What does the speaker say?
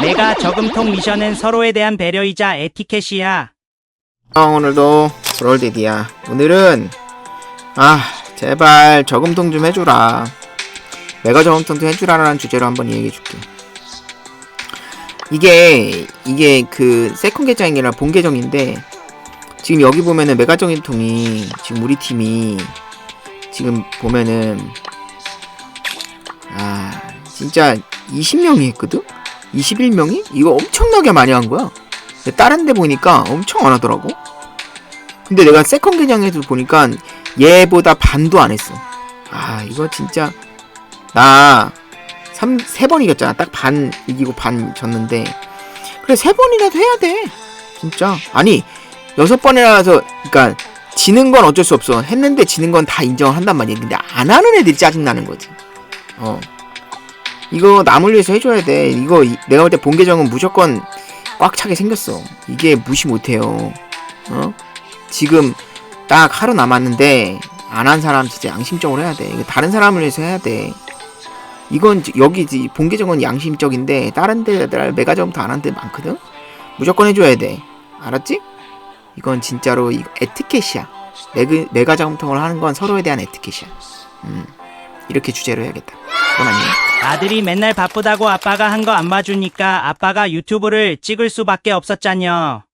내가 저금통 미션은 서로에 대한 배려이자 에티켓이야. 어, 오늘도 브롤데디야. 오늘은 아 제발 저금통 좀 해주라. 메가 저금통 좀 해주라라는 주제로 한번 얘기해줄게. 이게 이게 그 세컨 계정이 아니라 본 계정인데 지금 여기 보면은 메가 저금통이 지금 우리 팀이 지금 보면은 아 진짜 20명이 했거든? 21명이? 이거 엄청나게 많이 한 거야. 다른 데 보니까 엄청 안 하더라고. 근데 내가 세컨 계정에서 보니까 얘보다 반도 안 했어. 아, 이거 진짜 나 3, 세번 이겼잖아. 딱 반 이기고 반 졌는데. 그래, 세 번이라도 해야 돼. 진짜. 아니, 여섯 번이라서, 그니까, 지는 건 어쩔 수 없어. 했는데 지는 건 다 인정을 한단 말이야. 근데 안 하는 애들이 짜증나는 거지. 어. 이거 남을 위해서 해줘야 돼. 이거 이- 내가 볼 때 본 계정은 무조건 꽉 차게 생겼어. 이게 무시 못해요. 어? 지금 딱 하루 남았는데 안 한 사람 진짜 양심적으로 해야 돼. 이거 다른 사람을 위해서 해야 돼. 이건 지- 여기 지- 본 계정은 양심적인데 다른 데들 메가점부터 안한데 많거든. 무조건 해줘야 돼. 알았지? 이건 진짜로 이 에티켓이야. 메그, 메가점통을 하는 건 서로에 대한 에티켓이야. 음, 이렇게 주제로 해야겠다. 그건 아니야. 아들이 맨날 바쁘다고 아빠가 한 거 안 봐주니까 아빠가 유튜브를 찍을 수밖에 없었잖여.